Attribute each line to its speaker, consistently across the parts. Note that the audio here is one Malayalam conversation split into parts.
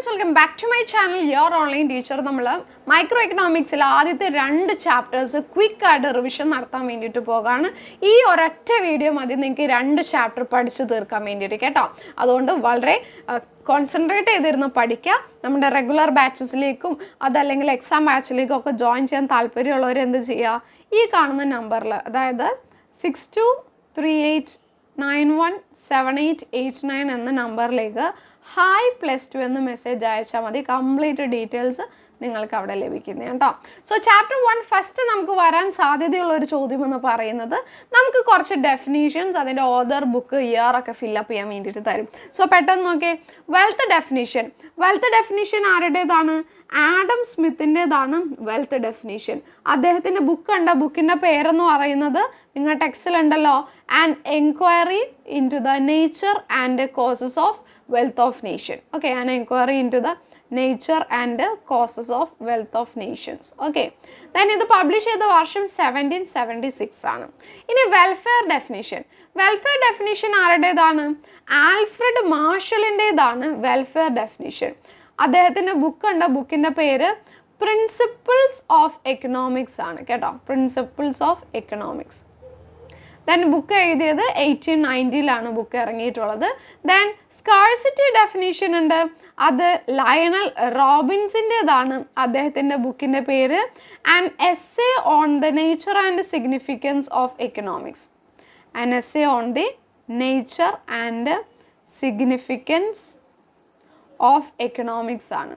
Speaker 1: Friends welcome back to my channel your online teacher നമ്മൾ മൈക്രോ എക്കണോമിക്സിൽ ആദ്യത്തെ രണ്ട് ചാപ്റ്റേഴ്സ് ക്വിക്ക് ആയിട്ട് റിവിഷൻ നടത്താൻ വേണ്ടിയിട്ട് പോകാണ്. ഈ ഒരൊറ്റ വീഡിയോ മതി നിങ്ങൾക്ക് രണ്ട് ചാപ്റ്റർ പഠിച്ചു തീർക്കാൻ വേണ്ടിയിട്ട് കേട്ടോ. അതുകൊണ്ട് വളരെ കോൺസെൻട്രേറ്റ് ചെയ്തിരുന്ന് പഠിക്കുക നമ്മുടെ റെഗുലർ ബാച്ചസിലേക്കും അതല്ലെങ്കിൽ എക്സാം ബാച്ചിലേക്കും ഒക്കെ ജോയിൻ ചെയ്യാൻ താല്പര്യമുള്ളവർ എന്ത് ചെയ്യുക ഈ കാണുന്ന നമ്പറിൽ അതായത് six two three eight nine one seven eight eight nine എന്ന നമ്പറിലേക്ക് ഹായ് പ്ലസ് ടു എന്ന് മെസ്സേജ് അയച്ചാൽ മതി. കംപ്ലീറ്റ് ഡീറ്റെയിൽസ് നിങ്ങൾക്ക് അവിടെ ലഭിക്കുന്നത് കേട്ടോ. സോ ചാപ്റ്റർ വൺ ഫസ്റ്റ് നമുക്ക് വരാൻ സാധ്യതയുള്ള ഒരു ചോദ്യം എന്ന് പറയുന്നത് നമുക്ക് കുറച്ച് ഡെഫിനീഷൻസ് അതിന്റെ ഓദർ ബുക്ക് ഇയർ ഒക്കെ ഫില്ലപ്പ് ചെയ്യാൻ വേണ്ടിയിട്ട് തരും. സോ പെട്ടെന്ന് നോക്കിയേ. വെൽത്ത് ഡെഫിനീഷൻ വെൽത്ത് ഡെഫിനീഷൻ ആരുടേതാണ്? ആഡം സ്മിത്തിന്റെതാണ് വെൽത്ത് ഡെഫിനീഷൻ അദ്ദേഹത്തിന്റെ ബുക്ക് ഉണ്ട് ബുക്കിന്റെ പേരെന്ന് പറയുന്നത് നിങ്ങളുടെ ടെക്സ്റ്റിലുണ്ടല്ലോ and enquiry into the nature and causes of wealth of nation okay and enquiry into the nature and causes of wealth of nations okay then ഇത് പബ്ലിഷ് ചെയ്ത വർഷം സെവന്റീൻ സെവന്റി സിക്സ് ആണ്. ഇനി വെൽഫെയർ ഡെഫിനിഷൻ വെൽഫെയർ ഡെഫിനിഷൻ ആരുടേതാണ്? ആൽഫ്രഡ് മാർഷലിന്റെതാണ് വെൽഫെയർ ഡെഫിനിഷൻ അദ്ദേഹത്തിന്റെ ബുക്ക് ഉണ്ട്. ബുക്കിന്റെ പേര് പ്രിൻസിപ്പിൾസ് ഓഫ് എക്കണോമിക്സ് ആണ് കേട്ടോ. Principles of economics then book എഴുതിയത് എയ്റ്റീൻ നയന്റിയിലാണ് ബുക്ക് ഇറങ്ങിയിട്ടുള്ളത്. ദെൻ സ്കാഴ്സിറ്റി ഡെഫിനേഷൻ ഉണ്ട്. അത് ലയണൽ റോബിൻസിന്റെതാണ് അദ്ദേഹത്തിന്റെ ബുക്കിന്റെ പേര്. And essay on the nature and significance of economics and essay on the nature and significance of economics ആണ്.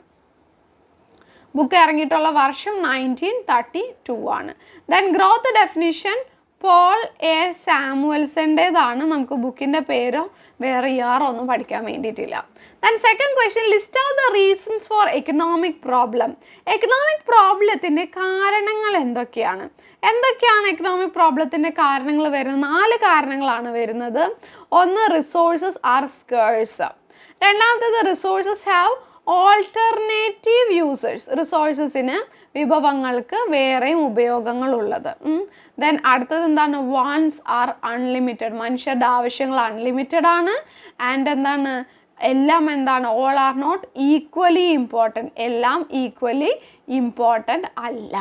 Speaker 1: ബുക്ക് ഇറങ്ങിയിട്ടുള്ള വർഷം നയന്റീൻ തേർട്ടി ടു ആണ് then growth definition Paul A സാമുവൽസന്റെതാണ് നമുക്ക് ബുക്കിന്റെ പേരോ വേറെ ഇയറോ ഒന്നും പഠിക്കാൻ വേണ്ടിയിട്ടില്ല. Then second question list of the reasons for economic problem economic പ്രോബ്ലത്തിന്റെ കാരണങ്ങൾ എന്തൊക്കെയാണ്? എന്തൊക്കെയാണ് എക്കണോമിക് പ്രോബ്ലത്തിന്റെ കാരണങ്ങൾ വരുന്നത്? നാല് കാരണങ്ങളാണ് വരുന്നത്. ഒന്ന് റിസോഴ്സസ് ആർ സ്കേഴ്സ് രണ്ടാമത്തേത് റിസോഴ്സസ് ഹാവ് ഓൾട്ടർനേറ്റീവ് യൂസേഴ്സ് റിസോഴ്സസിന് വിഭവങ്ങൾക്ക് വേറെയും ഉപയോഗങ്ങളുള്ളത്. ദെൻ അടുത്തത് എന്താണ്? വാൻസ് ആർ അൺലിമിറ്റഡ് മനുഷ്യരുടെ ആവശ്യങ്ങൾ അൺലിമിറ്റഡ് ആണ്. ആൻഡ് എന്താണ്? എല്ലാം എന്താണ്? All are not equally important എല്ലാം ഈക്വലി ഇമ്പോർട്ടന്റ് അല്ല.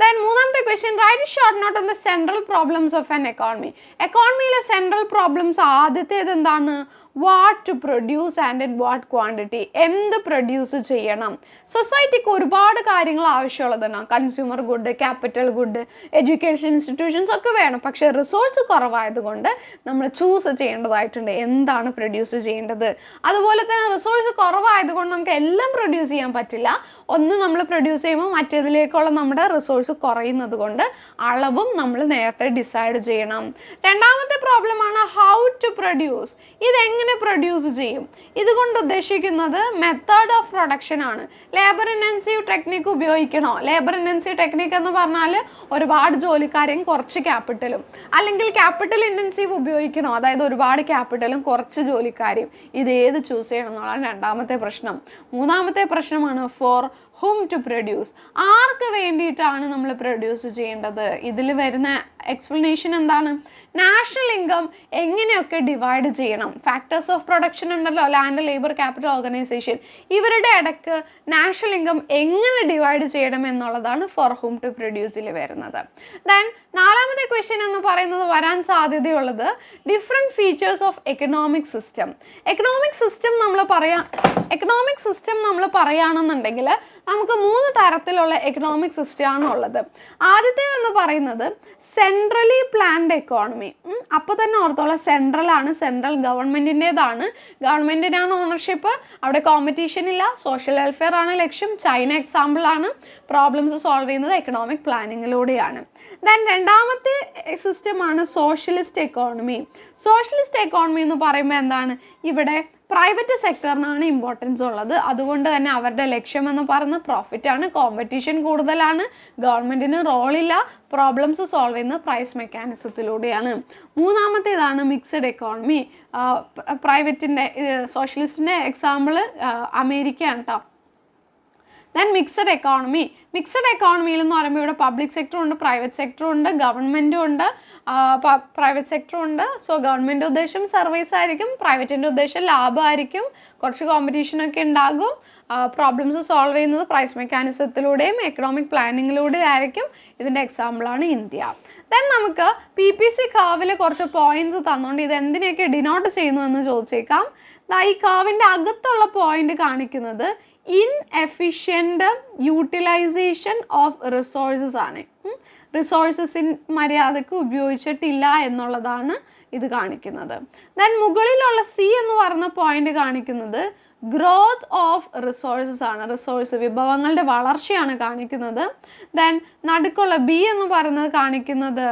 Speaker 1: ദെൻ മൂന്നാമത്തെ question write short note on the central problems of an economy എക്കോണമിയിലെ central problems ആദ്യത്തേത് എന്താണ്? What to produce and in what quantity എന്ത് പ്രൊഡ്യൂസ് ചെയ്യണം. സൊസൈറ്റിക്ക് ഒരുപാട് കാര്യങ്ങൾ ആവശ്യമുള്ളതാണ് consumer good capital good education institutions ഒക്കെ വേണം. പക്ഷേ റിസോഴ്സ് കുറവായതുകൊണ്ട് നമ്മൾ ചൂസ് ചെയ്യേണ്ടതായിട്ടുണ്ട്. എന്താണ് പ്രൊഡ്യൂസ് ചെയ്യേണ്ടത്? അതുപോലെ തന്നെ റിസോഴ്സ് കുറവായതുകൊണ്ട് നമുക്ക് എല്ലാം പ്രൊഡ്യൂസ് ചെയ്യാൻ പറ്റില്ല. ഒന്ന് നമ്മൾ പ്രൊഡ്യൂസ് ചെയ്യുമ്പോൾ മറ്റേതിലേക്കുള്ള നമ്മുടെ റിസോഴ്സ് കുറയുന്നത് കൊണ്ട് അളവും നമ്മൾ നേരത്തെ ഡിസൈഡ് ചെയ്യണം. രണ്ടാമത്തെ പ്രോബ്ലമാണ് ഹൗ ടു പ്രൊഡ്യൂസ് ഇതെങ്ങനെ പ്രൊഡ്യൂസ് ചെയ്യും? ഇതുകൊണ്ട് ഉദ്ദേശിക്കുന്നത് മെത്തേഡ് ഓഫ് പ്രൊഡക്ഷൻ ആണ്. ലേബർ ഇന്റൻസീവ് ടെക്നിക്ക് ഉപയോഗിക്കണോ? ലേബർ ഇന്റൻസീവ് ടെക്നിക്ക് എന്ന് പറഞ്ഞാൽ ഒരുപാട് ജോലിക്കാരെയും കുറച്ച് ക്യാപിറ്റലും അല്ലെങ്കിൽ ക്യാപിറ്റൽ ഇന്റൻസീവ് ഉപയോഗിക്കണോ? അതായത് ഒരുപാട് ക്യാപിറ്റലും കുറച്ച് ജോലിക്കാരെയും. ഇത് ഏത് ചൂസ് ചെയ്യണം എന്നുള്ളതാണ് രണ്ടാമത്തെ പ്രശ്നം. മൂന്നാമത്തെ പ്രശ്നമാണ് ഫോർ ഹും ടു പ്രൊഡ്യൂസ് ആർക്ക് വേണ്ടിയിട്ടാണ് നമ്മൾ പ്രൊഡ്യൂസ് ചെയ്യേണ്ടത്? ഇതിൽ വരുന്ന എക്സ്പ്ലനേഷൻ എന്താണ്? നാഷണൽ ഇൻകം എങ്ങനെയൊക്കെ ഡിവൈഡ് ചെയ്യണം? ഫാക്ടേഴ്സ് ഓഫ് പ്രൊഡക്ഷൻ ഉണ്ടല്ലോ ലാൻഡ് ലേബർ ക്യാപിറ്റൽ ഓർഗനൈസേഷൻ ഇവരുടെ ഇടയ്ക്ക് നാഷണൽ ഇൻകം എങ്ങനെ ഡിവൈഡ് ചെയ്യണം എന്നുള്ളതാണ് ഫോർ ഹും ടു പ്രൊഡ്യൂസിൽ വരുന്നത്. ദെൻ നാലാമത്തെ ക്വസ്റ്റ്യൻ എന്ന് പറയുന്നത് വരാൻ സാധ്യതയുള്ളത് different features of economic system economic system നമ്മൾ പറയാ എക്കണോമിക് സിസ്റ്റം നമ്മൾ പറയുകയാണെന്നുണ്ടെങ്കിൽ നമുക്ക് മൂന്ന് തരത്തിലുള്ള എക്കണോമിക് സിസ്റ്റമാണ് ഉള്ളത്. ആദ്യത്തേതെന്ന് പറയുന്നത് സെൻട്രലി പ്ലാൻഡ് എക്കോണമി അപ്പോൾ തന്നെ ഓർത്തോളം സെൻട്രൽ ആണ് സെൻട്രൽ ഗവൺമെന്റിന്റെതാണ് ഗവൺമെന്റിനാണ് ഓണർഷിപ്പ് അവിടെ കോമ്പറ്റീഷൻ ഇല്ല സോഷ്യൽ വെൽഫെയർ ആണ് ലക്ഷ്യം ചൈന എക്സാമ്പിളാണ് പ്രോബ്ലംസ് സോൾവ് ചെയ്യുന്നത് എക്കണോമിക് പ്ലാനിങ്ങിലൂടെയാണ് ദെൻ രണ്ടാമത്തെ സിസ്റ്റമാണ് സോഷ്യലിസ്റ്റ് എക്കോണമി സോഷ്യലിസ്റ്റ് എക്കോണമി എന്ന് പറയുമ്പോൾ എന്താണ്? ഇവിടെ പ്രൈവറ്റ് സെക്ടറിനാണ് ഇമ്പോർട്ടൻസ് ഉള്ളത്. അതുകൊണ്ട് തന്നെ അവരുടെ ലക്ഷ്യം എന്ന് പറയുന്നത് പ്രോഫിറ്റ് ആണ് കോമ്പറ്റീഷൻ കൂടുതലാണ് ഗവൺമെന്റിന് റോളില്ല പ്രോബ്ലംസ് സോൾവ് ചെയ്യുന്ന പ്രൈസ് മെക്കാനിസത്തിലൂടെയാണ് മൂന്നാമത്തേതാണ് മിക്സഡ് എക്കോണമി പ്രൈവറ്റിന്റെ സോഷ്യലിസ്റ്റിന്റെ എക്സാമ്പിൾ അമേരിക്കയാണ് കേട്ടോ ദെൻ മിക്സഡ് എക്കോണമി മിക്സഡ് എക്കോണമിയിൽ എന്ന് പറയുമ്പോൾ ഇവിടെ പബ്ലിക് സെക്ടറും ഉണ്ട് പ്രൈവറ്റ് സെക്ടറും ഉണ്ട് ഗവൺമെന്റും ഉണ്ട് പ്രൈവറ്റ് സെക്ടറും ഉണ്ട്. സോ ഗവൺമെന്റ് ഉദ്ദേശം സർവീസ് ആയിരിക്കും പ്രൈവറ്റിന്റെ ഉദ്ദേശം ലാഭമായിരിക്കും കുറച്ച് കോമ്പറ്റീഷനൊക്കെ ഉണ്ടാകും. പ്രോബ്ലംസ് സോൾവ് ചെയ്യുന്നത് പ്രൈസ് മെക്കാനിസത്തിലൂടെയും എക്കണോമിക് പ്ലാനിങ്ങിലൂടെയും ആയിരിക്കും. ഇതിന്റെ എക്സാമ്പിളാണ് ഇന്ത്യ. ദെൻ നമുക്ക് പി പി സി കാവിൽ കുറച്ച് പോയിന്റ്സ് തന്നുകൊണ്ട് ഇത് എന്തിനെയൊക്കെ ഡിനോട്ട് ചെയ്യുന്നു എന്ന് ചോദിച്ചേക്കാം. ഈ കാവിന്റെ അകത്തുള്ള പോയിന്റ് കാണിക്കുന്നത് inefficient utilization of resources ആണ് റിസോഴ്സസിൻ മര്യാദയ്ക്ക് ഉപയോഗിച്ചിട്ടില്ല എന്നുള്ളതാണ് ഇത് കാണിക്കുന്നത്. ദെൻ മുകളിലുള്ള സി എന്ന് പറഞ്ഞ പോയിന്റ് കാണിക്കുന്നത് ഗ്രോത്ത് ഓഫ് റിസോഴ്സസ് ആണ്. റിസോഴ്സ് വിഭവങ്ങളുടെ വളർച്ചയാണ് കാണിക്കുന്നത്. ദെൻ നടുക്കുള്ള ബി എന്ന് പറയുന്നത് കാണിക്കുന്നത്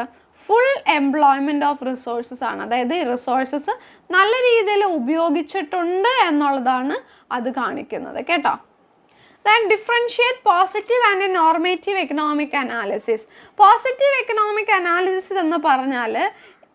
Speaker 1: ഫുൾ എംപ്ലോയ്മെന്റ് ഓഫ് റിസോഴ്സസ് ആണ്. അതായത് ഈ റിസോഴ്സസ് നല്ല രീതിയിൽ ഉപയോഗിച്ചിട്ടുണ്ട് എന്നുള്ളതാണ് അത് കാണിക്കുന്നത്. കേട്ടോ? Then differentiate positive and normative economic analysis positive economic analysis എന്ന് പറഞ്ഞാൽ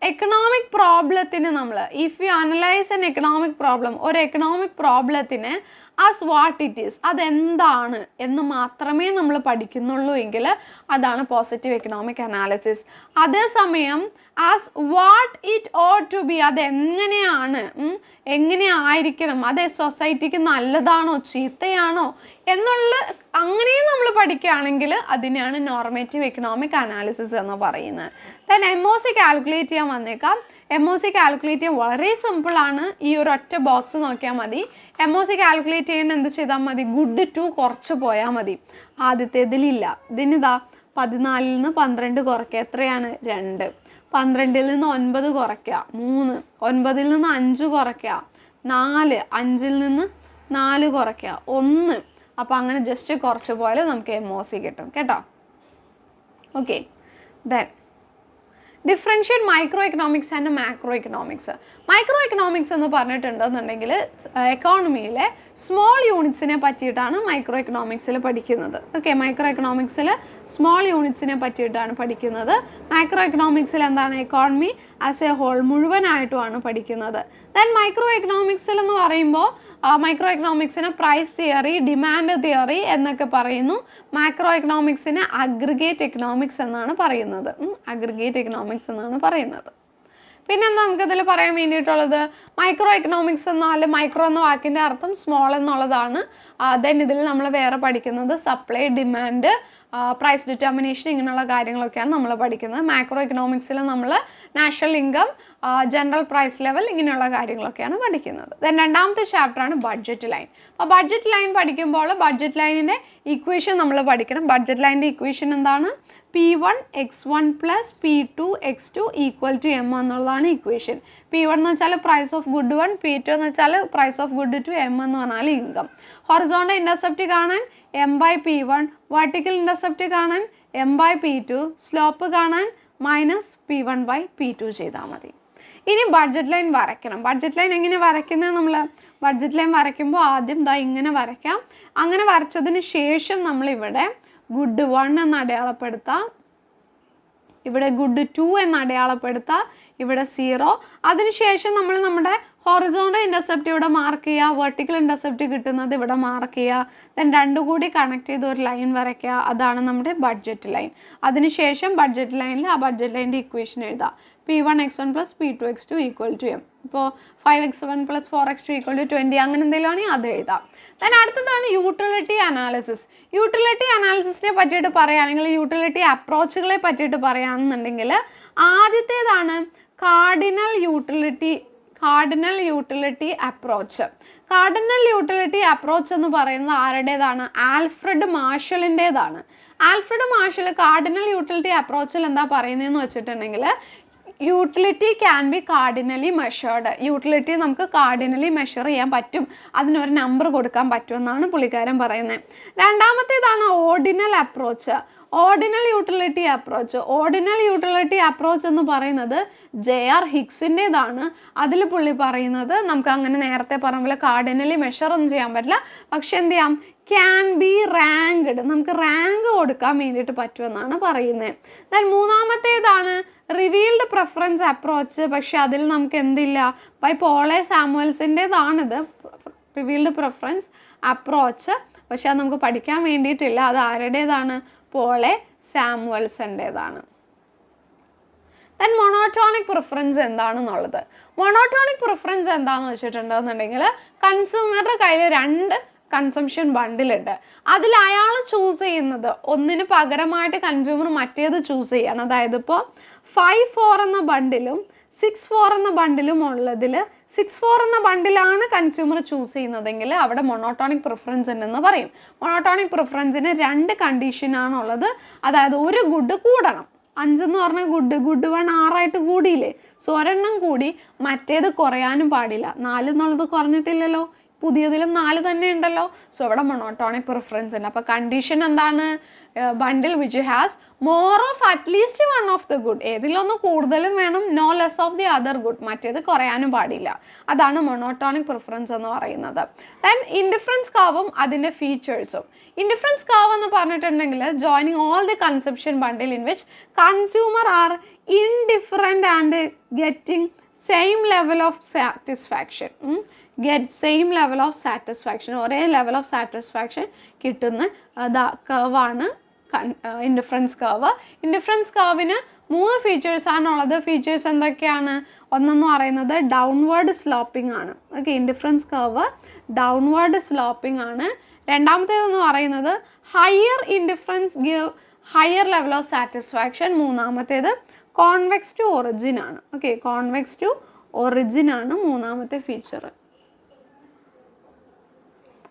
Speaker 1: എക്കണോമിക് പ്രോബ്ലത്തിന് നമ്മൾ if you analyse an economic problem ഒരു എക്കണോമിക് പ്രോബ്ലത്തിന് ആസ് വാട്ട് ഇറ്റ് ഈസ് അതെന്താണ് എന്ന് മാത്രമേ നമ്മൾ പഠിക്കുന്നുള്ളൂ എങ്കിൽ അതാണ് പോസിറ്റീവ് എക്കണോമിക് അനാലിസിസ് അതേസമയം as what it ought to be അതെങ്ങനെയാണ് എങ്ങനെ ആയിരിക്കണം അത് സൊസൈറ്റിക്ക് നല്ലതാണോ ചീത്തയാണോ എന്നുള്ള അങ്ങനെയും നമ്മൾ പഠിക്കുകയാണെങ്കിൽ അതിനെയാണ് നോർമേറ്റീവ് എക്കണോമിക് അനാലിസിസ് എന്ന് പറയുന്നത്. Then M O C calculate ചെയ്യാൻ വന്നേക്കാം. എം ഒ സി കാൽക്കുലേറ്റ് ചെയ്യാൻ വളരെ സിമ്പിളാണ് ഈ ഒരു ഒറ്റ ബോക്സ് നോക്കിയാൽ മതി. എം ഒ സി കാൽക്കുലേറ്റ് ചെയ്യാൻ എന്ത് ചെയ്താൽ മതി? ഗുഡ് ടു കുറച്ച് പോയാൽ മതി. ആദ്യത്തേതിലില്ല. ഇതിനിതാ പതിനാലിൽ നിന്ന് പന്ത്രണ്ട് കുറയ്ക്കുക. എത്രയാണ്? രണ്ട്. പന്ത്രണ്ടിൽ നിന്ന് ഒൻപത് കുറയ്ക്കുക. മൂന്ന്. ഒൻപതിൽ നിന്ന് അഞ്ച് കുറയ്ക്കുക. നാല്. അഞ്ചിൽ നിന്ന് നാല് കുറയ്ക്കുക. ഒന്ന്. അപ്പോൾ അങ്ങനെ ജസ്റ്റ് കുറച്ച് പോയാൽ നമുക്ക് എം ഒ സി കിട്ടും. കേട്ടോ? Okay then differentiate micro economics and macro economics micro economics എന്ന് പറഞ്ഞിട്ടുണ്ടെന്നുണ്ടെങ്കിൽ എക്കോണമിയിലെ സ്മോൾ യൂണിറ്റ്സിനെ പറ്റിയിട്ടാണ് മൈക്രോ എക്കണോമിക്സിൽ പഠിക്കുന്നത്. ഓക്കെ മൈക്രോ എക്കണോമിക്സിൽ സ്മോൾ യൂണിറ്റ്സിനെ പറ്റിയിട്ടാണ് പഠിക്കുന്നത്. മൈക്രോ എക്കണോമിക്സിൽ എന്താണ് എക്കോണമി ആസ് എ ഹോൾ മുഴുവനായിട്ടുമാണ് പഠിക്കുന്നത്. ദെൻ മൈക്രോ എക്കണോമിക്സിൽ എന്ന് പറയുമ്പോൾ മൈക്രോ എക്കണോമിക്സിന് പ്രൈസ് തിയറി ഡിമാൻഡ് തിയറി എന്നൊക്കെ പറയുന്നു. മൈക്രോ എക്കണോമിക്സിന് അഗ്രിഗേറ്റ് എക്കണോമിക്സ് എന്നാണ് പറയുന്നത്. അഗ്രിഗേറ്റ് എക്കണോമിക്സ് എന്നാണ് പറയുന്നത്. പിന്നെന്താ നമുക്കിതിൽ പറയാൻ വേണ്ടിയിട്ടുള്ളത്? മൈക്രോ എക്കണോമിക്സ് എന്നാൽ മൈക്രോ എന്ന വാക്കിന്റെ അർത്ഥം സ്മോൾ എന്നുള്ളതാണ്. ദെൻ ഇതിൽ നമ്മൾ വേറെ പഠിക്കുന്നത് സപ്ലൈ ഡിമാൻഡ് പ്രൈസ് ഡിറ്റർമിനേഷൻ ഇങ്ങനെയുള്ള കാര്യങ്ങളൊക്കെയാണ് നമ്മൾ പഠിക്കുന്നത്. മാക്രോ എക്കണോമിക്സിൽ നമ്മൾ national income general price level ഇങ്ങനെയുള്ള കാര്യങ്ങളൊക്കെയാണ് പഠിക്കുന്നത്. ദെൻ രണ്ടാമത്തെ ചാപ്റ്ററാണ് ബഡ്ജറ്റ് ലൈൻ അപ്പോൾ ബഡ്ജറ്റ് ലൈൻ പഠിക്കുമ്പോൾ ബഡ്ജറ്റ് ലൈനിന്റെ ഇക്വേഷൻ നമ്മൾ പഠിക്കണം. ബഡ്ജറ്റ് ലൈനിന്റെ ഇക്വേഷൻ എന്താണ്? P one X one plus P two X two equal to M എന്നുള്ളതാണ് ഇക്വേഷൻ പി വൺ എന്ന് വെച്ചാൽ price of good one P two എന്ന് വെച്ചാൽ price of good two M എന്ന് പറഞ്ഞാൽ ഇൻകം ഹൊറിസോണ്ടൽ ഇന്റർസെപ്റ്റ് കാണാൻ M by P one vertical intercept കാണാൻ M by P two slope കാണാൻ minus P one by P two ചെയ്താൽ മതി. ഇനി ബഡ്ജറ്റ് ലൈൻ വരയ്ക്കണം. ബഡ്ജറ്റ് ലൈൻ എങ്ങനെ വരയ്ക്കുന്നത് നമ്മൾ? ബഡ്ജറ്റ് ലൈൻ വരയ്ക്കുമ്പോൾ ആദ്യം ദാ ഇങ്ങനെ വരയ്ക്കാം. അങ്ങനെ വരച്ചതിന് ശേഷം നമ്മളിവിടെ ഗുഡ് വൺ എന്ന് അടയാളപ്പെടുത്താം. ഇവിടെ ഗുഡ് ടു എന്ന് അടയാളപ്പെടുത്താം. ഇവിടെ സീറോ അതിനുശേഷം നമ്മൾ നമ്മുടെ ഹൊറിസോണ്ടൽ ഇന്റർസെപ്റ്റ് ഇവിടെ മാർക്ക് ചെയ്യുക. വെർട്ടിക്കൽ ഇന്റർസെപ്റ്റ് കിട്ടുന്നത് ഇവിടെ മാർക്ക് ചെയ്യുക. ദെൻ രണ്ടും കൂടി കണക്ട് ചെയ്ത് ഒരു ലൈൻ വരയ്ക്കുക. അതാണ് നമ്മുടെ ബഡ്ജറ്റ് ലൈൻ അതിനുശേഷം ബഡ്ജറ്റ് ലൈനിൽ ആ ബഡ്ജറ്റ് ലൈനിന്റെ ഇക്വേഷൻ എഴുതാം. P one X one plus P two X two equal to M ഇപ്പോൾ five X one plus four X two equal to twenty അങ്ങനെ എന്തെങ്കിലും ആണെങ്കിൽ അത് എഴുതാം. ദെൻ അടുത്തതാണ് യൂട്ടിലിറ്റി അനാലിസിസ് യൂട്ടിലിറ്റി അനാലിസിസിനെ പറ്റിയിട്ട് പറയുകയാണെങ്കിൽ യൂട്ടിലിറ്റി അപ്രോച്ചുകളെ പറ്റിയിട്ട് പറയുകയാണെന്നുണ്ടെങ്കിൽ ആദ്യത്തേതാണ് cardinal utility cardinal utility approach cardinal utility approach എന്ന് പറയുന്നത് ആരുടേതാണ്? ആൽഫ്രഡ് മാർഷലിന്റേതാണ്. ആൽഫ്രഡ് മാർഷൽ കാർഡിനൽ യൂട്ടിലിറ്റി അപ്രോച്ചിൽ എന്താ പറയുന്നതെന്ന് വെച്ചിട്ടുണ്ടെങ്കിൽ utility can be cardinally measured utility നമുക്ക് കാർഡിനലി മെഷർ ചെയ്യാൻ പറ്റും. അതിനൊരു നമ്പർ കൊടുക്കാൻ പറ്റുമെന്നാണ് പുള്ളിക്കാരൻ പറയുന്നത്. രണ്ടാമത്തേതാണ് ordinal approach ordinal utility approach ordinal utility approach എന്ന് പറയുന്നത് ജെ ആർ ഹിക്സിന്റെതാണ് അതിൽ പുള്ളി പറയുന്നത് നമുക്ക് അങ്ങനെ നേരത്തെ പറഞ്ഞ പോലെ കാർഡിനലി മെഷർ ഒന്നും ചെയ്യാൻ പറ്റില്ല. പക്ഷെ എന്ത് ചെയ്യാം? ക്യാൻ ബി റാങ്ക്ഡ് നമുക്ക് റാങ്ക് കൊടുക്കാൻ വേണ്ടിയിട്ട് പറ്റുമെന്നാണ് പറയുന്നത്. ദെൻ മൂന്നാമത്തേതാണ് റിവീൽഡ് പ്രിഫറൻസ് അപ്രോച്ച് പക്ഷെ അതിൽ നമുക്ക് എന്തില്ല? ബൈ പോളെ സാമുവൽസിന്റെതാണിത്. റിവീൽഡ് പ്രിഫറൻസ് അപ്രോച്ച് പക്ഷെ അത് നമുക്ക് പഠിക്കാൻ വേണ്ടിയിട്ടില്ല. അത് ആരുടേതാണ്? പോളെ സാമുവൽസിന്റെതാണ്. ദെൻ മൊണോട്ടോണിക് പ്രിഫറൻസ് എന്താണെന്നുള്ളത്. മൊണോട്ടോണിക് പ്രിഫറൻസ് എന്താണെന്ന് വെച്ചിട്ടുണ്ടെന്നുണ്ടെങ്കിൽ കൺസ്യൂമറുടെ കയ്യിൽ രണ്ട് കൺസംഷൻ ബണ്ടിലുണ്ട് അതിൽ അയാൾ ചൂസ് ചെയ്യുന്നത്. ഒന്നിന് പകരമായിട്ട് കൺസ്യൂമർ മറ്റേത് ചൂസ് ചെയ്യണം. അതായത് ഇപ്പോൾ ഫൈവ് ഫോർ എന്ന ബണ്ടിലും സിക്സ് ഫോർ എന്ന ബണ്ടിലും ഉള്ളതിൽ സിക്സ് ഫോർ എന്ന ബണ്ടിലാണ് കൺസ്യൂമർ ചൂസ് ചെയ്യുന്നതെങ്കിൽ അവിടെ മൊണോട്ടോണിക് പ്രിഫറൻസ് ഉണ്ടെന്ന് പറയും. മൊണോട്ടോണിക് പ്രിഫറൻസിന് രണ്ട് കണ്ടീഷനാണുള്ളത് അതായത് ഒരു ഗുഡ് കൂടണം. അഞ്ചെന്ന് പറഞ്ഞ ഗുഡ് ഗുഡ് വൺ ആറായിട്ട് കൂടിയില്ലേ? സോ ഒരെണ്ണം കൂടി. മറ്റേത് കുറയാനും പാടില്ല. നാല് എന്നുള്ളത് കുറഞ്ഞിട്ടില്ലല്ലോ. പുതിയതിലും നാല് തന്നെ ഉണ്ടല്ലോ. സോ ഇവിടെ മൊണോട്ടോണിക് പ്രിഫറൻസ് ഉണ്ട്. അപ്പോൾ കണ്ടീഷൻ എന്താണ്? Bundle which has more of at least one of the good ഏതിലൊന്ന് കൂടുതലും വേണം no less of the other good മറ്റേത് കുറയാനും പാടില്ല. അതാണ് മൊണോട്ടോണിക് പ്രിഫറൻസ് എന്ന് പറയുന്നത്. ദെൻ ഇൻഡിഫറൻസ് കാവും അതിന്റെ ഫീച്ചേഴ്സും ഇൻഡിഫറൻസ് കാവ് എന്ന് പറഞ്ഞിട്ടുണ്ടെങ്കിൽ joining all the consumption bundle in which consumer are indifferent and getting same level of satisfaction get same level of satisfaction ഒരേ ലെവൽ ഓഫ് സാറ്റിസ്ഫാക്ഷൻ കിട്ടുന്ന കർവാണ് ഇൻഡിഫറൻസ് കർവ് ഇൻഡിഫറൻസ് കർവിന് മൂന്ന് ഫീച്ചേഴ്സ് ആണുള്ളത്. ഫീച്ചേഴ്സ് എന്തൊക്കെയാണ്? ഒന്നെന്ന് പറയുന്നത് ഡൗൺവേർഡ് സ്ലോപ്പിംഗ് ആണ്. Okay indifference curve downward sloping ആണ്. രണ്ടാമത്തേതെന്ന് പറയുന്നത് higher indifference give higher level of satisfaction മൂന്നാമത്തേത് കോൺവെക്സ് ടു ഒറിജിൻ ആണ്. ഓക്കെ കോൺവെക്സ് ടു ഒറിജിൻ ആണ് മൂന്നാമത്തെ ഫീച്ചർ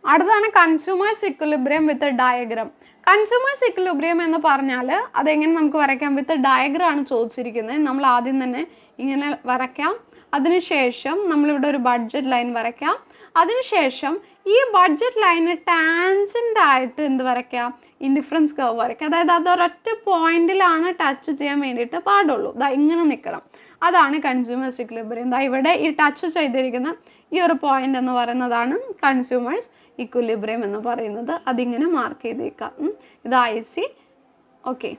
Speaker 1: അടുത്താണ് consumer's equilibrium with diagram consumer's equilibrium എന്ന് പറഞ്ഞാൽ അതെങ്ങനെ നമുക്ക് വരയ്ക്കാം? വിത്ത് ഡയഗ്രം ആണ് ചോദിച്ചിരിക്കുന്നത്. നമ്മൾ ആദ്യം തന്നെ ഇങ്ങനെ വരയ്ക്കാം. അതിനുശേഷം നമ്മളിവിടെ ഒരു ബഡ്ജറ്റ് ലൈൻ വരയ്ക്കാം. അതിനുശേഷം ഈ ബഡ്ജറ്റ് ലൈന് ടാൻസിന്റെ ആയിട്ട് എന്ത് വരയ്ക്കാം ഇൻഡിഫറൻസ് കർവ് വരയ്ക്കാം അതായത് അത് ഒരൊറ്റ പോയിന്റിലാണ് ടച്ച് ചെയ്യാൻ വേണ്ടിയിട്ട് പാടുള്ളൂ. ഇതാ ഇങ്ങനെ നിൽക്കണം അതാണ് കൺസ്യൂമേഴ്സ് ഇക്വിലിബ്രിയം ദാ ഇവിടെ ഈ ടച്ച് ചെയ്തിരിക്കുന്ന ഈ ഒരു പോയിന്റ് എന്ന് പറയുന്നതാണ് കൺസ്യൂമേഴ്സ് ഇക്വിലിബ്രിയം എന്ന് പറയുന്നത്. അതിങ്ങനെ മാർക്ക് ചെയ്തേക്കാം. ഇത് I C okay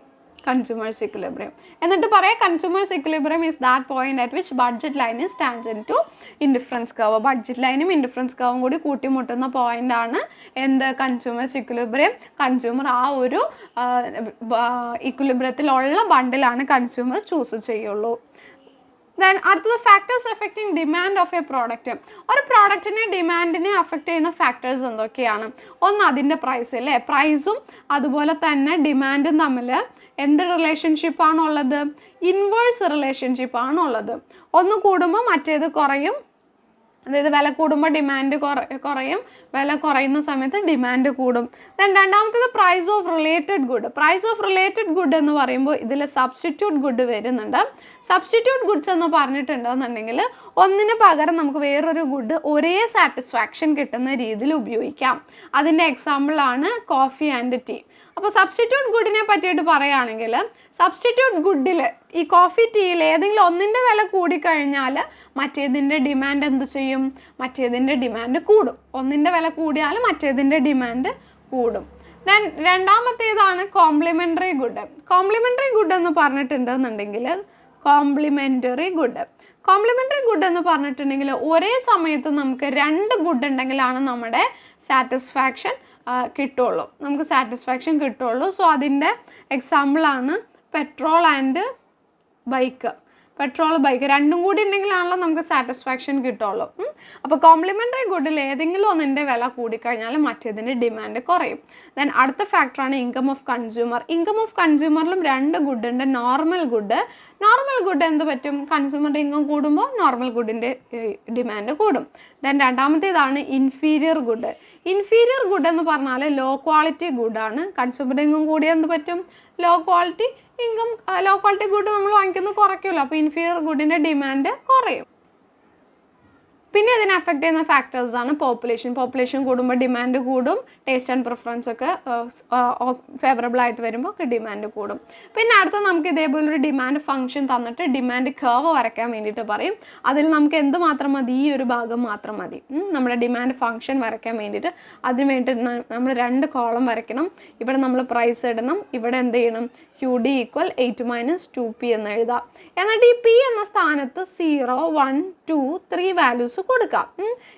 Speaker 1: consumer's equilibrium എന്നിട്ട് പറയാം consumer's equilibrium is that point at which budget line is tangent to indifference curve budget ലൈനും ഇൻഡിഫറൻസ് കർവും കൂടി കൂട്ടിമുട്ടുന്ന പോയിന്റ് ആണ് എന്ത്? കൺസ്യൂമേഴ്സ് ഇക്വിലിബ്രിയം കൺസ്യൂമർ ആ ഒരു ഇക്വിലിബ്രിയത്തിലുള്ള ബണ്ടിലാണ് കൺസ്യൂമർ ചൂസ് ചെയ്യുള്ളൂ. ദെൻ അടുത്തത് factors affecting demand of a product ഒരു പ്രോഡക്റ്റിനെ ഡിമാൻഡിനെ അഫക്റ്റ് ചെയ്യുന്ന ഫാക്ടേഴ്സ് എന്തൊക്കെയാണ്? ഒന്ന് അതിന്റെ പ്രൈസ് അല്ലേ? പ്രൈസും അതുപോലെ തന്നെ ഡിമാൻഡും തമ്മിൽ എന്ത് റിലേഷൻഷിപ്പ് ഉള്ളത് ഇൻവേഴ്സ് റിലേഷൻഷിപ്പ് ഉള്ളത് ഒന്ന് കൂടുമ്പോൾ മറ്റേത് കുറയും. അതായത് വില കൂടുമ്പോൾ ഡിമാൻഡ് കുറയും. വില കുറയുന്ന സമയത്ത് ഡിമാൻഡ് കൂടും. ദെൻ രണ്ടാമത്തേത് price of related good price of related good എന്ന് പറയുമ്പോൾ ഇതിൽ സബ്സ്റ്റിറ്റ്യൂട്ട് ഗുഡ് വരുന്നുണ്ട്. സബ്സ്റ്റിറ്റ്യൂട്ട് ഗുഡ്സ് എന്ന് പറഞ്ഞിട്ടുണ്ടെന്നുണ്ടെങ്കിൽ ഒന്നിന് പകരം നമുക്ക് വേറൊരു ഗുഡ് ഒരേ സാറ്റിസ്ഫാക്ഷൻ കിട്ടുന്ന രീതിയിൽ ഉപയോഗിക്കാം. അതിന്റെ എക്സാമ്പിളാണ് കോഫി ആൻഡ് ടീ അപ്പോൾ സബ്സ്റ്റിറ്റ്യൂട്ട് ഗുഡിനെ പറ്റിയിട്ട് പറയുകയാണെങ്കിൽ സബ്സ്റ്റിറ്റ്യൂട്ട് ഗുഡിൽ ഈ കോഫി ടീയിൽ ഏതെങ്കിലും ഒന്നിന്റെ വില കൂടിക്കഴിഞ്ഞാൽ മറ്റേതിന്റെ ഡിമാൻഡ് എന്ത് ചെയ്യും? മറ്റേതിന്റെ ഡിമാൻഡ് കൂടും. ഒന്നിന്റെ വില കൂടിയാൽ മറ്റേതിന്റെ ഡിമാൻഡ് കൂടും. ദെൻ രണ്ടാമത്തേതാണ് കോംപ്ലിമെന്ററി ഗുഡ് കോംപ്ലിമെന്ററി ഗുഡ് എന്ന് പറഞ്ഞിട്ടുണ്ടെന്നുണ്ടെങ്കിൽ കോംപ്ലിമെന്ററി ഗുഡ് കോംപ്ലിമെന്ററി ഗുഡ് എന്ന് പറഞ്ഞിട്ടുണ്ടെങ്കിൽ ഒരേ സമയത്ത് നമുക്ക് രണ്ട് ഗുഡ് ഉണ്ടെങ്കിലാണ് നമ്മുടെ സാറ്റിസ്ഫാക്ഷൻ കിട്ടുള്ളൂ. നമുക്ക് സാറ്റിസ്ഫാക്ഷൻ കിട്ടുള്ളൂ. സോ അതിന്റെ എക്സാമ്പിളാണ് petrol and bike petrol bike രണ്ടും കൂടി ഉണ്ടെങ്കിലാണല്ലോ നമുക്ക് സാറ്റിസ്ഫാക്ഷൻ കിട്ടുള്ളൂ. അപ്പോൾ കോംപ്ലിമെന്ററി ഗുഡിൽ ഏതെങ്കിലും ഒന്നിന്റെ വില കൂടിക്കഴിഞ്ഞാൽ മറ്റേതിന്റെ ഡിമാൻഡ് കുറയും. ദെൻ അടുത്ത ഫാക്ടറാണ് income of consumer income of കൺസ്യൂമറിലും രണ്ട് ഗുഡ് ഉണ്ട്. നോർമൽ ഗുഡ് നോർമൽ ഗുഡ് എന്ത് പറ്റും? കൺസ്യൂമറിന്റെ ഇൻകം കൂടുമ്പോൾ നോർമൽ ഗുഡിന്റെ ഡിമാൻഡ് കൂടും. ദെൻ രണ്ടാമത്തേതാണ് ഇൻഫീരിയർ ഗുഡ് ഇൻഫീരിയർ ഗുഡ് എന്ന് പറഞ്ഞാൽ ലോ ക്വാളിറ്റി ഗുഡാണ് കൺസ്യൂമർ ഇൻകം കൂടിയാൽ എന്ത് പറ്റും? Low quality income low quality good നമ്മൾ വാങ്ങിക്കുന്നത് കുറയ്ക്കുമല്ലോ അപ്പോൾ ഇൻഫീരിയർ ഗുഡിന്റെ ഡിമാൻഡ് കുറയും. പിന്നെ അതിനെ അഫക്റ്റ് ചെയ്യുന്ന ഫാക്ടേഴ്സ് ആണ് പോപ്പുലേഷൻ പോപ്പുലേഷൻ കൂടുമ്പോൾ ഡിമാൻഡ് കൂടും. ടേസ്റ്റ് ആൻഡ് പ്രിഫറൻസ് ഒക്കെ ഫേവറബിൾ ആയിട്ട് വരുമ്പോൾ ഒക്കെ ഡിമാൻഡ് കൂടും. പിന്നെ അടുത്ത നമുക്ക് ഇതേപോലെ ഒരു ഡിമാൻഡ് ഫംഗ്ഷൻ തന്നിട്ട് ഡിമാൻഡ് കർവ് വരയ്ക്കാൻ വേണ്ടിയിട്ട് പറയും. അതിൽ നമുക്ക് എന്ത് മാത്രം മതി? ഈ ഒരു ഭാഗം മാത്രം മതി. നമ്മുടെ ഡിമാൻഡ് ഫംഗ്ഷൻ വരയ്ക്കാൻ വേണ്ടിയിട്ട് അതിന് വേണ്ടി നമ്മൾ രണ്ട് കോളം വരയ്ക്കണം. ഇവിടെ നമ്മൾ പ്രൈസ് ഇടണം. ഇവിടെ എന്ത് ചെയ്യണം? Q D equal eight minus two P എന്ന് എഴുതാം. എന്നിട്ട് ഈ പി എന്ന സ്ഥാനത്ത് zero one two three values കൊടുക്കാം.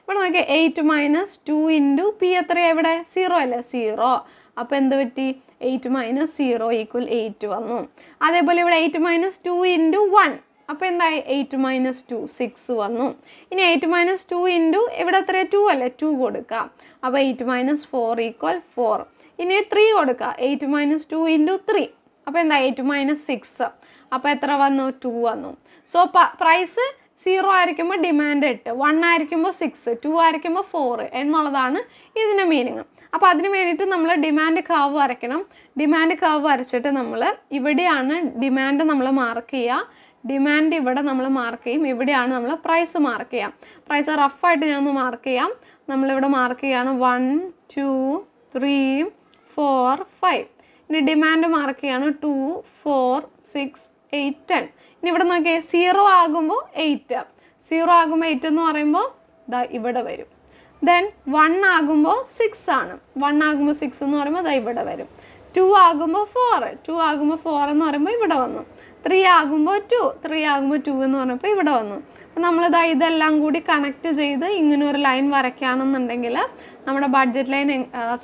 Speaker 1: ഇവിടെ നോക്കിയാൽ eight minus two into P എത്രയാണ് ഇവിടെ? സീറോ അല്ലേ? സീറോ അപ്പോൾ എന്ത് പറ്റി? Eight minus zero equal eight വന്നു. അതേപോലെ ഇവിടെ eight minus two into one അപ്പോൾ എന്തായി? എയ്റ്റ് മൈനസ് ടു സിക്സ് വന്നു. ഇനി എയ്റ്റ് മൈനസ് ടു ഇന്റു ഇവിടെ എത്ര ടു അല്ലേ? ടു കൊടുക്കാം. അപ്പോൾ eight minus four equal four ഇനി ത്രീ കൊടുക്കുക eight minus two into three അപ്പോൾ എന്താ എയ്റ്റ് മൈനസ് സിക്സ് അപ്പോൾ എത്ര വന്നു? ടു വന്നു. സോ പ്രൈസ് സീറോ ആയിരിക്കുമ്പോൾ ഡിമാൻഡ് എട്ട് വൺ ആയിരിക്കുമ്പോൾ സിക്സ് ടു ആയിരിക്കുമ്പോൾ ഫോർ എന്നുള്ളതാണ് ഇതിന്റെ മീനിങ് അപ്പോൾ അതിന് വേണ്ടിയിട്ട് നമ്മൾ ഡിമാൻഡ് കർവ് വരയ്ക്കണം. ഡിമാൻഡ് കർവ് വരച്ചിട്ട് നമ്മൾ ഇവിടെയാണ് ഡിമാൻഡ് നമ്മൾ മാർക്ക് ചെയ്യുക. ഡിമാൻഡ് ഇവിടെ നമ്മൾ മാർക്ക് ചെയ്യും. ഇവിടെയാണ് നമ്മൾ പ്രൈസ് മാർക്ക് ചെയ്യാം പ്രൈസ് റഫായിട്ട് ഞാൻ ഒന്ന് മാർക്ക് ചെയ്യാം. നമ്മളിവിടെ മാർക്ക് ചെയ്യുകയാണ് one two three four five ഇനി demand mark two four six eight ten ഇനി ഇവിടെ നോക്കിയേ സീറോ ആകുമ്പോൾ എയ്റ്റ് സീറോ ആകുമ്പോൾ എയ്റ്റ് എന്ന് പറയുമ്പോൾ ദാ ഇവിടെ വരും. ദെൻ വൺ ആകുമ്പോൾ സിക്സ് ആണ്. വൺ ആകുമ്പോൾ സിക്സ് എന്ന് പറയുമ്പോൾ ദാ ഇവിടെ വരും. ടു ആകുമ്പോൾ ഫോർ ടു ആകുമ്പോൾ ഫോർ എന്ന് പറയുമ്പോൾ ഇവിടെ വന്നു. ത്രീ ആകുമ്പോൾ ടു ത്രീ ആകുമ്പോൾ ടു എന്ന് പറഞ്ഞപ്പോൾ ഇവിടെ വന്നു. അപ്പം നമ്മളിതാ ഇതെല്ലാം കൂടി കണക്ട് ചെയ്ത് ഇങ്ങനെ ഒരു ലൈൻ വരയ്ക്കുകയാണെന്നുണ്ടെങ്കിൽ നമ്മുടെ budget line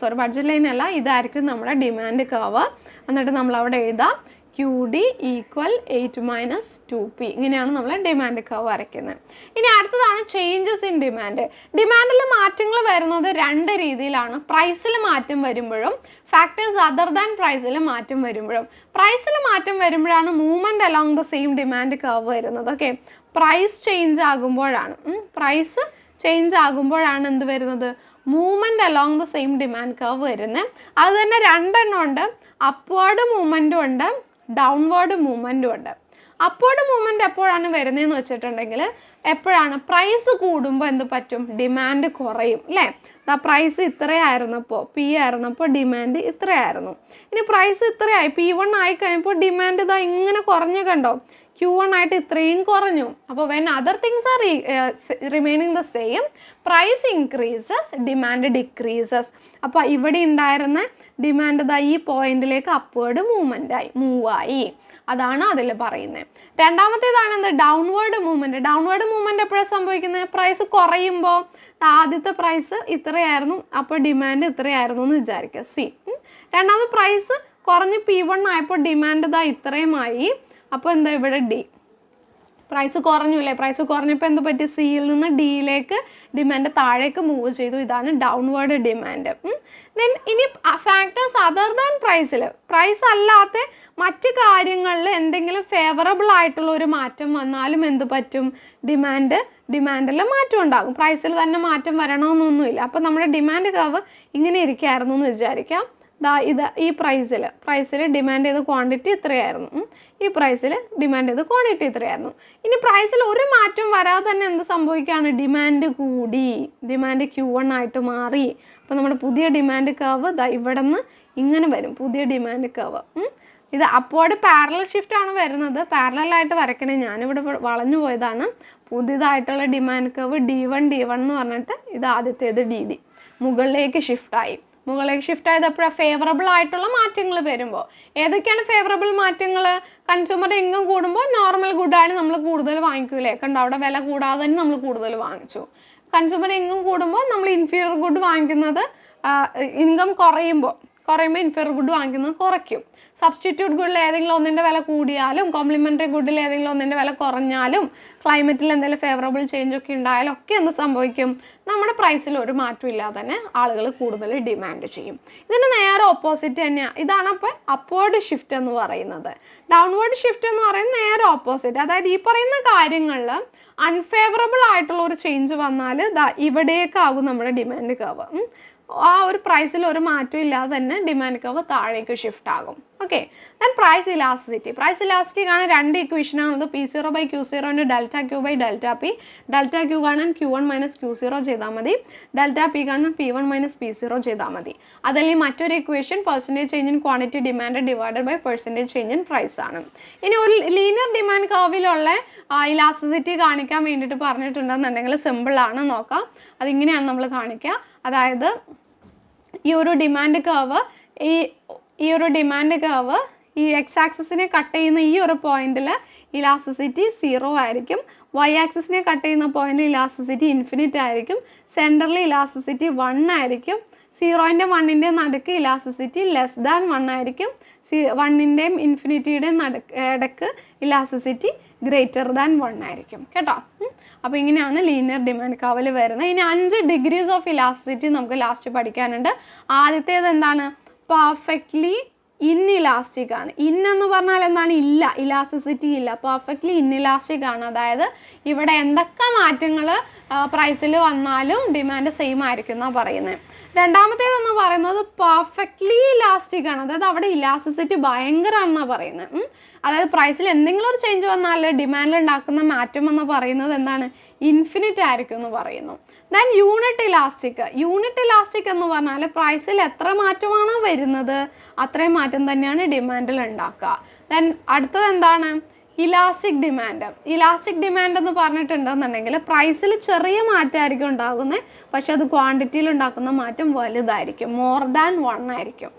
Speaker 1: sorry budget line അല്ല ഇതായിരിക്കും നമ്മുടെ ഡിമാൻഡ് കർവ് എന്നിട്ട് നമ്മൾ അവിടെ എഴുതാം. Q D equal eight minus two P ഇങ്ങനെയാണ് നമ്മൾ ഡിമാൻഡ് കർവ് വരയ്ക്കുന്നത്. ഇനി അടുത്തതാണ് ചേഞ്ചസ് ഇൻ ഡിമാൻഡ് ഡിമാൻഡിൽ മാറ്റങ്ങൾ വരുന്നത് രണ്ട് രീതിയിലാണ്. പ്രൈസിൽ മാറ്റം വരുമ്പോഴും ഫാക്ടേഴ്സ് അതർ ദാൻ പ്രൈസിൽ മാറ്റം വരുമ്പോഴും. പ്രൈസിൽ മാറ്റം വരുമ്പോഴാണ് movement along the same demand curve വരുന്നത്. ഓക്കെ പ്രൈസ് ചേഞ്ച് ആകുമ്പോഴാണ്. പ്രൈസ് ചേഞ്ച് ആകുമ്പോഴാണ് എന്ത് വരുന്നത്? Movement along the same demand curve വരുന്നത്. അത് തന്നെ രണ്ടെണ്ണം ഉണ്ട്. അപ്വേർഡ് മൂവ്മെന്റും ഉണ്ട്. ഡൗൺവേർഡ് മൂവ്മെന്റും ഉണ്ട്. അപ്വേർഡ് മൂവ്മെന്റ് എപ്പോഴാണ് വരുന്നതെന്ന് വെച്ചിട്ടുണ്ടെങ്കിൽ എപ്പോഴാണ് പ്രൈസ് കൂടുമ്പോൾ എന്ത് പറ്റും? ഡിമാൻഡ് കുറയും അല്ലേ? ദാ പ്രൈസ് ഇത്രയായിരുന്നപ്പോൾ പി ആയിരുന്നപ്പോൾ ഡിമാൻഡ് ഇത്രയായിരുന്നു. ഇനി പ്രൈസ് ഇത്രയായി പി വൺ ആയി കഴിയുമ്പോൾ ഡിമാൻഡ് ഇതാ ഇങ്ങനെ കുറഞ്ഞു കണ്ടോ? ക്യൂ വൺ ആയിട്ട് ഇത്രയും കുറഞ്ഞു. അപ്പോൾ when other things are remaining the same price increases demand decreases അപ്പോൾ ഇവിടെ ഉണ്ടായിരുന്ന ഡിമാൻഡ് ഈ പോയിന്റിലേക്ക് അപ്വേർഡ് മൂവ്മെന്റ് ആയി മൂവ് ആയി. അതാണ് അതിൽ പറയുന്നത് രണ്ടാമത്തേതാണ് എന്ത് ഡൗൺവേർഡ് മൂവ്മെന്റ് ഡൗൺവേർഡ് മൂവ്മെന്റ് എപ്പോഴാണ് സംഭവിക്കുന്നത് പ്രൈസ് കുറയുമ്പോൾ ആദ്യത്തെ പ്രൈസ് ഇത്രയായിരുന്നു. അപ്പോൾ ഡിമാൻഡ് ഇത്രയായിരുന്നു എന്ന് വിചാരിക്കുക സി രണ്ടാമത് പ്രൈസ് കുറഞ്ഞ് പി വൺ ആയപ്പോൾ ഡിമാൻഡ് ഇതാ ഇത്രയുമായി. അപ്പോൾ എന്താ ഇവിടെ ഡി? പ്രൈസ് കുറഞ്ഞു അല്ലേ പ്രൈസ് കുറഞ്ഞപ്പോൾ എന്ത് പറ്റി? സിയിൽ നിന്ന് ഡിയിലേക്ക് ഡിമാൻഡ് താഴേക്ക് മൂവ് ചെയ്തു. ഇതാണ് ഡൗൺവേർഡ് ഡിമാൻഡ് ദെൻ ഇനി ഫാക്ടേഴ്സ് അതർ ദാൻ പ്രൈസിൽ പ്രൈസ് അല്ലാത്ത മറ്റ് കാര്യങ്ങളിൽ എന്തെങ്കിലും ഫേവറബിൾ ആയിട്ടുള്ള ഒരു മാറ്റം വന്നാലും എന്ത് പറ്റും? ഡിമാൻഡ് ഡിമാൻഡിൽ മാറ്റം ഉണ്ടാകും. പ്രൈസിൽ തന്നെ മാറ്റം വരണമെന്നൊന്നുമില്ല. അപ്പോൾ നമ്മുടെ ഡിമാൻഡ് കർവ് ഇങ്ങനെ ഇരിക്കായിരുന്നു എന്ന് വിചാരിക്കാം. ദാ ഇത് ഈ പ്രൈസിൽ പ്രൈസിൽ ഡിമാൻഡ് ചെയ്ത ക്വാണ്ടിറ്റി ഇത്രയായിരുന്നു. ഈ പ്രൈസിൽ ഡിമാൻഡ് ചെയ്ത ക്വാണ്ടിറ്റി ഇത്രയായിരുന്നു. ഇനി പ്രൈസിൽ ഒരു മാറ്റം വരാതെ തന്നെ എന്ത് സംഭവിക്കുകയാണ് ഡിമാൻഡ് കൂടി. ഡിമാൻഡ് ക്യൂ വൺ ആയിട്ട് മാറി. അപ്പോൾ നമ്മുടെ പുതിയ ഡിമാൻഡ് കർവ് ദാ ഇവിടെ നിന്ന് ഇങ്ങനെ വരും. പുതിയ ഡിമാൻഡ് കർവ് ഇത് അപ്പോഴ് പാരലൽ ഷിഫ്റ്റ് ആണ് വരുന്നത്. പാരലായിട്ട് വരയ്ക്കണേ. ഞാനിവിടെ വളഞ്ഞു പോയതാണ്. പുതിയതായിട്ടുള്ള demand curve D one D one എന്ന് പറഞ്ഞിട്ട് ഇത് ആദ്യത്തേത് ഡി ഡി മുകളിലേക്ക് ഷിഫ്റ്റായി മുകളിലേക്ക് ഷിഫ്റ്റ് ആയതപ്പോഴാണ് ഫേവറബിൾ ആയിട്ടുള്ള മാറ്റങ്ങൾ വരുമ്പോൾ ഏതൊക്കെയാണ് ഫേവറബിൾ മാറ്റങ്ങൾ കൺസ്യൂമർ ഇൻകം കൂടുമ്പോൾ നോർമൽ ഗുഡാണ് നമ്മൾ കൂടുതൽ വാങ്ങിക്കൂലേ? കണ്ടോ അവിടെ വില കൂടാതെ തന്നെ നമ്മൾ കൂടുതൽ വാങ്ങിച്ചു. കൺസ്യൂമർ ഇൻകം കൂടുമ്പോൾ നമ്മൾ ഇൻഫീരിയർ ഗുഡ് വാങ്ങിക്കുന്നത് ഇൻകം കുറയുമ്പോൾ കുറയുമ്പോൾ ഇൻഫീരിയർ ഗുഡ് വാങ്ങിക്കുന്നത് കുറയ്ക്കും. സബ്സ്റ്റിറ്റ്യൂട്ട് ഗുഡിൽ ഏതെങ്കിലും ഒന്നിന്റെ വില കൂടിയാലും കോംപ്ലിമെന്ററി ഗുഡിൽ ഏതെങ്കിലും ഒന്നിന്റെ വില കുറഞ്ഞാലും ക്ലൈമറ്റിൽ എന്തെങ്കിലും ഫേവറബിൾ ചേഞ്ച് ഒക്കെ ഉണ്ടായാലും ഒക്കെ എന്ത് സംഭവിക്കും? നമ്മുടെ പ്രൈസിൽ ഒരു മാറ്റം ഇല്ലാതെ തന്നെ ആളുകൾ കൂടുതൽ ഡിമാൻഡ് ചെയ്യും. ഇതിന് നേരെ ഓപ്പോസിറ്റ് തന്നെയാണ് ഇതാണ് അപ്പോൾ അപ്വേർഡ് ഷിഫ്റ്റ് എന്ന് പറയുന്നത്. ഡൗൺവേർഡ് ഷിഫ്റ്റ് എന്ന് പറയുന്നത് നേരെ ഓപ്പോസിറ്റ് അതായത് ഈ പറയുന്ന കാര്യങ്ങളിൽ അൺഫേവറബിൾ ആയിട്ടുള്ള ഒരു ചേഞ്ച് വന്നാൽ ഇവിടേക്കാകും നമ്മുടെ ഡിമാൻഡ് കർവ് ആ ഒരു പ്രൈസിൽ ഒരു മാറ്റം ഇല്ലാതെ തന്നെ ഡിമാൻഡ് കർവ് താഴേക്ക് ഷിഫ്റ്റ് ആകും. Okay then price elasticity price elasticity കാണാൻ രണ്ട് ഇക്വേഷൻ ആണത് P zero by Q zero into delta Q by delta P delta Q കാണാൻ Q one minus Q zero ചെയ്താൽ മതി. ഡെൽറ്റ പി കാണാൻ P one minus P zero ചെയ്താൽ മതി. അതല്ലെങ്കിൽ മറ്റൊരു equation percentage change in quantity demand divided by percentage change in price ആണ്. ഇനി ഒരു ലീനിയർ ഡിമാൻഡ് കർവിലുള്ള ഇലാസ്റ്റിസിറ്റി കാണിക്കാൻ വേണ്ടിയിട്ട് പറഞ്ഞിട്ടുണ്ടെന്നുണ്ടെങ്കിൽ സിമ്പിൾ ആണ്. നോക്കാം. അതിങ്ങനെയാണ് നമ്മൾ കാണിക്കുക. അതായത് ഈ ഒരു ഡിമാൻഡ് കർവ് ഈ ഈ ഒരു ഡിമാൻഡ് കർവ് ഈ എക്സ് ആക്സിസിനെ കട്ട് ചെയ്യുന്ന ഈ ഒരു പോയിന്റിൽ ഇലാസ്റ്റിസിറ്റി സീറോ ആയിരിക്കും. വൈ ആക്സിസിനെ കട്ട് ചെയ്യുന്ന പോയിന്റിൽ ഇലാസ്റ്റിസിറ്റി ഇൻഫിനിറ്റ് ആയിരിക്കും. സെന്ററിൽ ഇലാസ്റ്റിസിറ്റി വൺ ആയിരിക്കും. സീറോയിന്റെ വണ്ണിന്റെ നടുക്ക് ഇലാസ്റ്റിസിറ്റി ലെസ് ദാൻ വൺ ആയിരിക്കും. സി വണ്ണിന്റെയും ഇൻഫിനിറ്റിയുടെയും നടുക്ക് ഇടയ്ക്ക് ഇലാസ്റ്റിസിറ്റി ഗ്രേറ്റർ ദാൻ വൺ ആയിരിക്കും. കേട്ടോ? അപ്പോൾ ഇങ്ങനെയാണ് ലീനിയർ ഡിമാൻഡ് കവൽ വരുന്നത്. ഇനി അഞ്ച് ഡിഗ്രീസ് ഓഫ് ഇലാസ്റ്റിസിറ്റി നമുക്ക് ലാസ്റ്റ് പഠിക്കാനുണ്ട്. ആദ്യത്തേത് എന്താണ്? പെർഫെക്റ്റ്ലി ഇൻഇലാസ്റ്റിക് ആണ്. ഇൻ എന്ന് പറഞ്ഞാൽ എന്താണ്? ഇല്ല ഇലാസ്റ്റിസിറ്റി ഇല്ല. പെർഫെക്റ്റ്ലി ഇൻഇലാസ്റ്റിക് ആണ്. അതായത് ഇവിടെ എന്തൊക്കെ മാറ്റങ്ങൾ പ്രൈസിൽ വന്നാലും ഡിമാൻഡ് സെയിം ആയിരിക്കും എന്നാണ് പറയുന്നത് രണ്ടാമത്തേതെന്ന് പറയുന്നത് പെർഫെക്റ്റ്ലി ഇലാസ്റ്റിക് ആണ്. അതായത് അവിടെ ഇലാസ്റ്റിസിറ്റി ഭയങ്കരമാണെന്നാണ് പറയുന്നത്. അതായത് പ്രൈസിൽ എന്തെങ്കിലും ഒരു ചേഞ്ച് വന്നാൽ ഡിമാൻഡിൽ ഉണ്ടാക്കുന്ന മാറ്റം എന്ന് പറയുന്നത് എന്താണ്? ഇൻഫിനിറ്റ് ആയിരിക്കും എന്ന് പറയുന്നു. Then unit elastic unit elastic എന്ന് പറഞ്ഞാൽ പ്രൈസിൽ എത്ര മാറ്റമാണ് വരുന്നത് അത്രയും മാറ്റം തന്നെയാണ് ഡിമാൻഡിൽ ഉണ്ടാക്കുക. ദെൻ അടുത്തത് എന്താണ്? ഇലാസ്റ്റിക് ഡിമാൻഡ് ഇലാസ്റ്റിക് ഡിമാൻഡ് എന്ന് പറഞ്ഞിട്ടുണ്ടെന്നുണ്ടെങ്കിൽ പ്രൈസിൽ ചെറിയ മാറ്റമായിരിക്കും ഉണ്ടാകുന്നത്. പക്ഷെ അത് ക്വാണ്ടിറ്റിയിൽ ഉണ്ടാക്കുന്ന മാറ്റം വലുതായിരിക്കും. മോർ ദാൻ വൺ ആയിരിക്കും.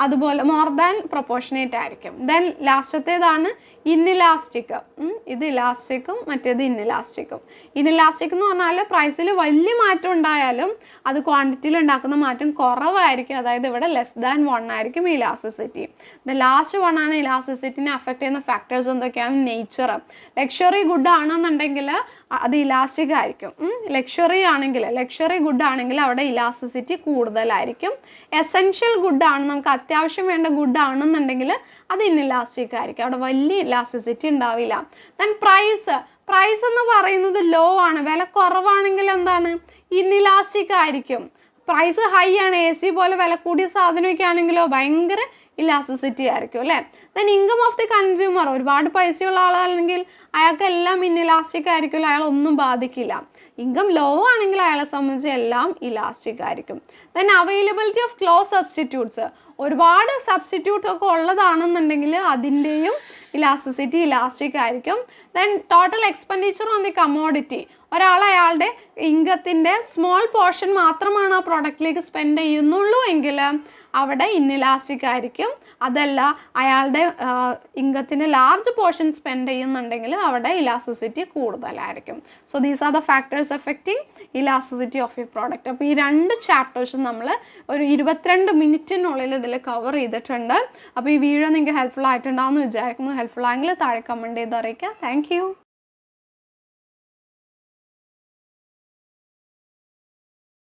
Speaker 1: അതുപോലെ മോർ ദാൻ പ്രൊപ്പോർഷനേറ്റ് ആയിരിക്കും. ദെൻ ലാസ്റ്റത്തേതാണ് ഇന്നിലാസ്റ്റിക് ഇത് ഇലാസ്റ്റിക്കും മറ്റേത് ഇന്നിലാസ്റ്റിക്കും ഇന്നിലാസ്റ്റിക് എന്ന് പറഞ്ഞാൽ പ്രൈസിൽ വലിയ മാറ്റം ഉണ്ടായാലും അത് ക്വാണ്ടിറ്റിയിൽ ഉണ്ടാക്കുന്ന മാറ്റം കുറവായിരിക്കും. അതായത് ഇവിടെ ലെസ് ദാൻ വൺ ആയിരിക്കും ഇലാസ്റ്റിസിറ്റി ദ ലാസ്റ്റ് വൺ ആണ് ഇലാസ്റ്റിസിറ്റിനെ അഫക്റ്റ് ചെയ്യുന്ന ഫാക്ടേഴ്സ് എന്തൊക്കെയാണ്? നേച്ചർ ലക്ഷറി ഗുഡ് ആണെന്നുണ്ടെങ്കിൽ അത് ഇലാസ്റ്റിക് ആയിരിക്കും. ലക്ഷറി ആണെങ്കിൽ ലക്ഷറി ഗുഡ് ആണെങ്കിൽ അവിടെ ഇലാസ്റ്റിസിറ്റി കൂടുതലായിരിക്കും. എസെൻഷ്യൽ ഗുഡ് ആണ്. നമുക്ക് അത്യാവശ്യം വേണ്ട ഗുഡ് ആണെന്നുണ്ടെങ്കിൽ അത് ഇന്നിലാസ്റ്റിക് ആയിരിക്കും. അവിടെ വലിയ ഇലാസ്റ്റിസിറ്റി ഉണ്ടാവില്ല. ദെൻ പ്രൈസ് പ്രൈസ് എന്ന് പറയുന്നത് ലോ ആണ്. വില കുറവാണെങ്കിൽ എന്താണ്? ഇന്നിലാസ്റ്റിക് ആയിരിക്കും. പ്രൈസ് ഹൈ ആണ്. എ സി പോലെ വില കൂടിയ സാധനമൊക്കെ ആണെങ്കിലോ ഭയങ്കര ഇലാസ്റ്റിസിറ്റി ആയിരിക്കും അല്ലേ? Then income of the consumer ഒരുപാട് പൈസയുള്ള ആളാണെങ്കിൽ അയാൾക്ക് എല്ലാം ഇന്നിലാസ്റ്റിക് ആയിരിക്കുമല്ലോ അയാൾ ഒന്നും ബാധിക്കില്ല. ഇൻകം ലോ ആണെങ്കിൽ അയാളെ സംബന്ധിച്ച് എല്ലാം ഇലാസ്റ്റിക് ആയിരിക്കും. Then availability of close substitutes ഒരുപാട് സബ്സ്റ്റിറ്റ്യൂട്ട് ഒക്കെ ഉള്ളതാണെന്നുണ്ടെങ്കിൽ അതിന്റെയും ഇലാസ്റ്റിസിറ്റി ഇലാസ്റ്റിക് ആയിരിക്കും. Then total expenditure on the commodity ഒരാൾ അയാളുടെ ഇൻകത്തിന്റെ സ്മോൾ പോർഷൻ മാത്രമാണ് ആ പ്രോഡക്റ്റിലേക്ക് സ്പെൻഡ് ചെയ്യുന്നുള്ളൂ എങ്കിൽ അവിടെ ഇന്നിലാസ്റ്റിക് ആയിരിക്കും അതല്ല അയാളുടെ ഇൻകത്തിന്റെ ലാർജ് പോർഷൻ സ്പെൻഡ് ചെയ്യുന്നുണ്ടെങ്കിൽ അവിടെ ഇലാസ്റ്റിസിറ്റി കൂടുതലായിരിക്കും. So these are the factors affecting elasticity of ഈ പ്രോഡക്റ്റ് അപ്പോൾ ഈ രണ്ട് ചാപ്റ്റേഴ്സും നമ്മൾ ഒരു ഇരുപത്തിരണ്ട് മിനിറ്റിനുള്ളിൽ ഇതിൽ കവർ ചെയ്തിട്ടുണ്ട്. അപ്പോൾ ഈ വീഡിയോ നിങ്ങൾക്ക് ഹെൽപ്ഫുൾ ആയിട്ടുണ്ടാവുമെന്ന് വിചാരിക്കുന്നു. ഹെൽപ്ഫുൾ ആയെങ്കിൽ താഴെ കമന്റ് ചെയ്ത് അറിയിക്കുക താങ്ക്